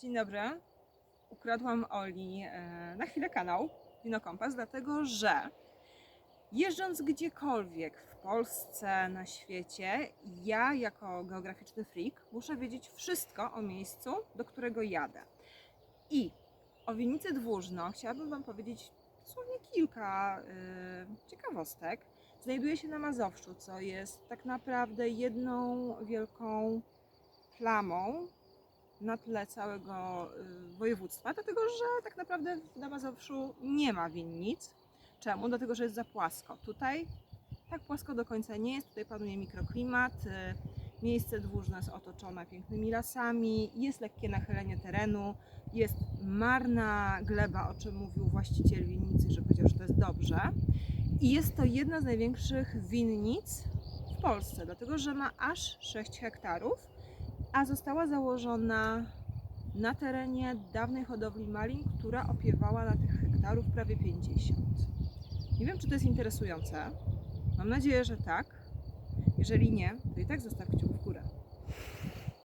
Dzień dobry. Ukradłam Oli e, na chwilę kanał Wino Kompas, dlatego że jeżdżąc gdziekolwiek w Polsce, na świecie, ja jako geograficzny freak muszę wiedzieć wszystko o miejscu, do którego jadę. I o winnicy Dwóżno chciałabym Wam powiedzieć dosłownie kilka y, ciekawostek. Znajduje się na Mazowszu, co jest tak naprawdę jedną wielką plamą na tle całego y, województwa, dlatego że tak naprawdę na Mazowszu nie ma winnic. Czemu? Dlatego, że jest za płasko. Tutaj tak płasko do końca nie jest, tutaj panuje mikroklimat. y, Miejsce dwóżne jest otoczone pięknymi lasami, jest lekkie nachylenie terenu, jest marna gleba, o czym mówił właściciel winnicy, że powiedział, że to jest dobrze. I jest to jedna z największych winnic w Polsce, dlatego że ma aż 6 hektarów, a została założona na terenie dawnej hodowli malin, która opiewała na tych hektarów prawie 50. Nie wiem, czy to jest interesujące. Mam nadzieję, że tak. Jeżeli nie, to i tak zostaw kciuk w górę.